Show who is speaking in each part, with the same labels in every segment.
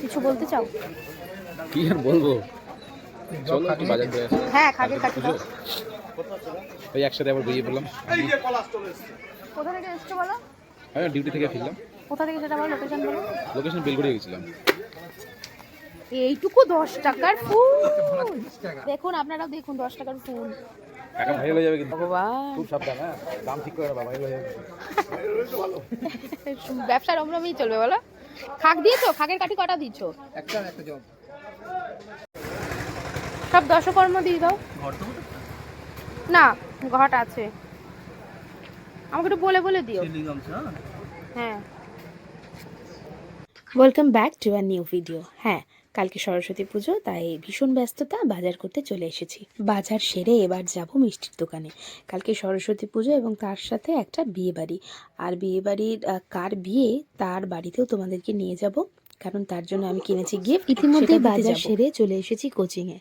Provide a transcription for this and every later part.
Speaker 1: কিছু বলতে চাও?
Speaker 2: কি আর বলব? চলো একটু বাজার করে।
Speaker 1: হ্যাঁ খাগের কাঠি দাও
Speaker 2: ওই একসাথে আবার বেরিয়ে পড়লাম।
Speaker 1: কোথা থেকে এসছো বলো?
Speaker 2: হ্যাঁ ডিউটি থেকে ফিরলাম।
Speaker 1: কোথা থেকে সেটা বলো লোকেশন বলো।
Speaker 2: লোকেশন বেলগুড়ি গেছিলাম।
Speaker 1: এইটুকু দশ টাকার ফুল। দেখুন আপনারাও দেখুন দশ টাকার ফুল।
Speaker 2: টাকা ভাইরাল হয়ে যাবে কিন্তু।
Speaker 1: ভগবান।
Speaker 2: খুব সাবধান হ্যাঁ। দাম ঠিক করে না ভাইরাল হয়ে যাবে।
Speaker 1: ব্যবসা রমরমেই চলবে বলো। খাক দিয়েছ? খাকের কাঠি কটা দিচ্ছ?
Speaker 3: একটা একটা জব।
Speaker 1: সব দশকর্ম দিয়ে দাও। না ঘট আছে। আমাকে একটু বলে বলে দিও। হ্যাঁ। Welcome back to our new video হ্যাঁ কালকে সরস্বতী পুজো তাই ভীষণ ব্যস্ততা বাজার করতে চলে এসেছি। বাজার সেরে এবার যাব মিষ্টির দোকানে। কালকে সরস্বতী পুজো এবং তার সাথে একটা বিয়ে বাড়ি আর বিয়ে বাড়ির কার বিয়ে তার বাড়িতেও তোমাদেরকে নিয়ে যাব। কারণ তার জন্য আমি কিনেছি গিফট ইতিমধ্যে বাজার সেরে চলে এসেছি কোচিংয়ে।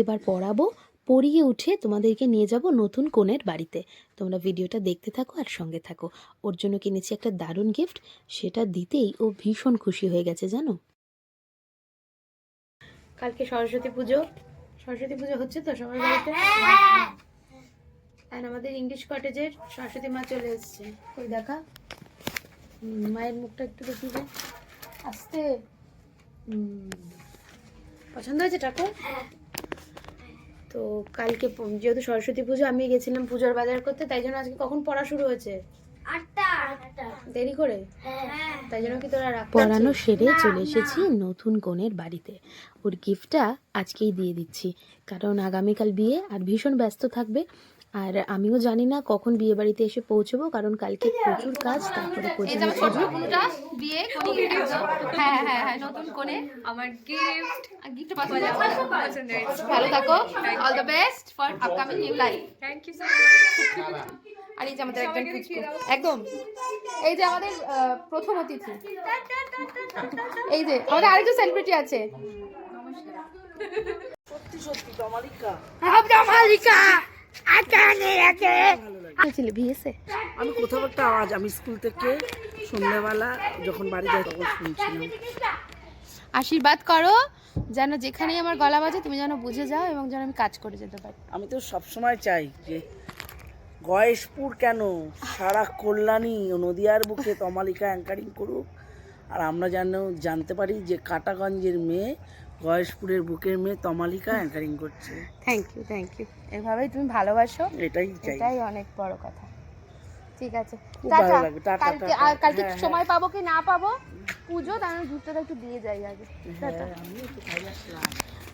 Speaker 1: এবার পড়াবো পড়িয়ে উঠে তোমাদেরকে নিয়ে যাব নতুন কোণের বাড়িতে। তোমরা ভিডিওটা দেখতে থাকো আর সঙ্গে থাকো। ওর জন্য কিনেছি একটা দারুণ গিফট সেটা দিতেই ও ভীষণ খুশি হয়ে গেছে জানো? কালকে সরস্বতী পুজো। সরস্বতী পুজো হচ্ছে তো সবার বাড়িতে? আর আমাদের ইংলিশ কটেজের সরস্বতী মা চলে এসছে। ওই দেখা? মায়ের মুখটা একটু দেখি যে। আসতে। পছন্দ হয়েছে ঠাকুর? তো কালকে যেহেতু সরস্বতী পুজো আমি গেছিলাম পুজোর বাজার করতে, তাই জন্য আজকে কখন পড়া শুরু হয়েছে? দেরি করে? তাই জন্য কি তোরা পড়ানো সেরে চলে এসেছি নতুন কোণের বাড়িতে। ওর গিফটটা আজকেই দিয়ে দিচ্ছি। কারণ আগামীকাল বিয়ে আর ভীষণ ব্যস্ত থাকবে। আর আমিও জানি না কখন বিয়ে বাড়িতে এসে পৌঁছবো কারণ কালকে প্রচুর কাজ তারপরে বিয়ে হ্যাঁ হ্যাঁ হ্যাঁ নতুন কোণে
Speaker 4: আমার গিফট
Speaker 1: গিফট ভালো থাকো। All the best for upcoming life
Speaker 4: thank you so
Speaker 1: আর এই যে আমাদের একজন একদম। এই যে আমাদের প্রথম অতিথি। এই যে আমাদের আরেকজন সেলিব্রিটি আছে। ভিএসএ
Speaker 5: আমি কোথাও একটা আওয়াজ আমি স্কুল থেকে সন্ধ্যাবেলা যখন বাড়ি যাই তখন শুনছিলাম।
Speaker 1: আশীর্বাদ করো যেন যেখানেই আমার গলা বাজে তুমি যেন বুঝে যাও এবং যেন আমি কাজ করে যেতে পারি।
Speaker 5: আমি তো সবসময় চাই যে গয়েশপুর কেন? সারা কল্যাণী নদিয়ার বুকে তমালিকা অ্যাঙ্কারিং করুক। আর আমরা যেন জানতে পারি যে কাটাগঞ্জের মেয়ে গয়েশপুরের বুকের মেয়ে তমালিকা অ্যাঙ্কারিং করছে।
Speaker 1: থ্যাংক ইউ থ্যাংক ইউ এভাবেই তুমি ভালোবাসো?
Speaker 5: এটাই চাই।
Speaker 1: এটাই অনেক বড় কথা। ঠিক আছে। টাটা। কালকে কালকে
Speaker 5: হ্যাঁ,
Speaker 1: সময় পাবো কি না পাবো? পুজো তার গিফটটা একটু দিয়ে যাই আগে। টাটা।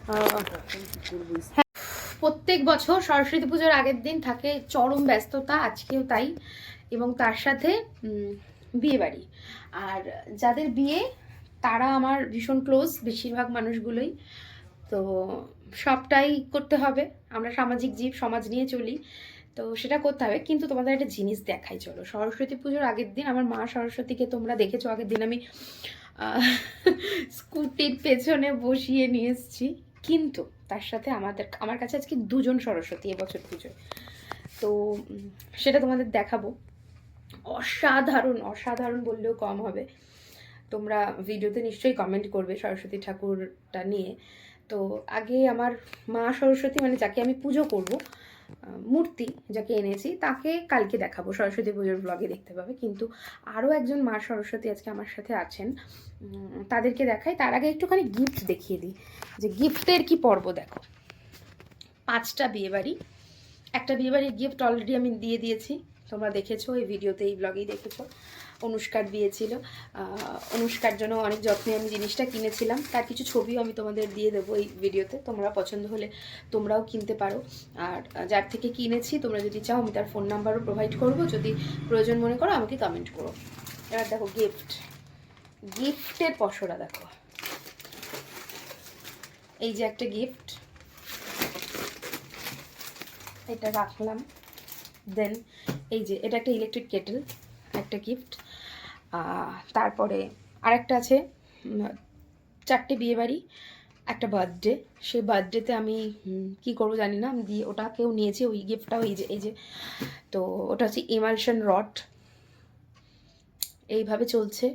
Speaker 1: হ্যাঁ, প্রত্যেক বছর সরস্বতী পুজোর আগের দিন থাকে চরম ব্যস্ততা, আজকেও তাই। এবং তার সাথে বিয়ে বাড়ি আর যাদের বিয়ে, তারা আমার ভীষণ ক্লোজ বেশিরভাগ মানুষগুলোই। তো সবটাই করতে হবে। আমরা সামাজিক জীব, সমাজ নিয়ে চলি। তো সেটা করতে হবে। কিন্তু তোমাদের একটা জিনিস দেখাই, চলো। সরস্বতী পুজোর আগের দিন আমার মা সরস্বতীকে তোমরা দেখেছ, আগের দিন আমি স্কুটির পেছনে বসিয়ে নিয়ে এসেছি। কিন্তু তার সাথে আমাদের, আমার কাছে আজকে দুজন সরস্বতী এবছর পুজোয় তো সেটা তোমাদের দেখাবো। অসাধারণ অসাধারণ বললেও কম হবে। তোমরা ভিডিওতে নিশ্চয়ই কমেন্ট করবে সরস্বতী ঠাকুরটা নিয়ে। তো আগে আমার মা সরস্বতী মানে যাকে আমি পুজো করব মূর্তি যাকে এনেছি, তাকে কালকে দেখাবো। সরস্বতী পুজোর ব্লগে দেখতে পাবে। কিন্তু আরও একজন মা সরস্বতী আজকে আমার সাথে আছেন তাদেরকে দেখাই। তার আগে একটুখানি গিফট দেখিয়ে দিই। যে গিফটের কি পর্ব দেখো? পাঁচটা বিয়েবাড়ি। একটা বিয়েবাড়ির গিফট অলরেডি আমি দিয়ে দিয়েছি। তোমরা দেখেছ এই ভিডিওতে এই ব্লগেই দেখেছ। অনুষ্কার বিয়ে ছিল আহ, অনুষ্কার জন্য অনেক যত্নে আমি জিনিসটা কিনেছিলাম। তার কিছু ছবিও আমি তোমাদের দিয়ে দেবো এই ভিডিওতে। তোমরা পছন্দ হলে তোমরাও কিনতে পারো। আর যার থেকে কিনেছি তোমরা যদি চাও আমি তার ফোন নাম্বারও প্রোভাইড করব। যদি প্রয়োজন মনে করো আমাকে কমেন্ট করো। এবার দেখো গিফট গিফটের পসরা দেখো। এই যে একটা গিফট এটা রাখলাম। দেন এই যে, এটা একটা ইলেকট্রিক কেটেল একটা গিফট তারপরে আরেকটা আছে চারটে বিয়েবাড়ি একটা বার্থডে সেই বার্থডেতে আমি কি করব জানি না দিয়ে ওটাকেও নিয়েছি, ওই গিফটটাও এই যে এই যে। তো ওটা হচ্ছে ইমালশন রড এইভাবে চলছে,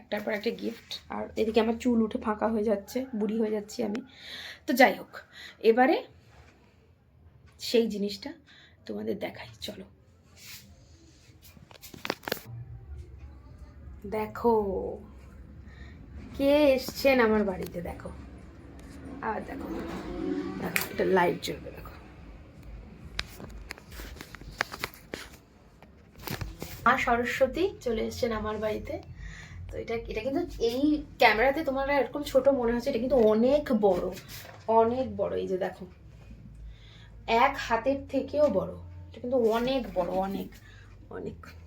Speaker 1: একটার পর একটা গিফট আর এদিকে আমার চুল উঠে ফাঁকা হয়ে যাচ্ছে, বুড়ি হয়ে যাচ্ছি আমি। তো যাই হোক, এবারে সেই জিনিসটা তোমাদের দেখাই, চলো। দেখো, কে এসছেন আমার বাড়িতে? দেখো। আর দেখো। দেখো, একটা লাইট জ্বলবে, দেখো। মা সরস্বতী চলে এসছেন আমার বাড়িতে। তো এটা এটা কিন্তু এই ক্যামেরাতে তোমার এরকম ছোট মনে হচ্ছে, এটা কিন্তু অনেক বড়। অনেক বড়, এই যে দেখো। এক হাতের থেকেও বড়। এটা কিন্তু অনেক বড়, অনেক অনেক।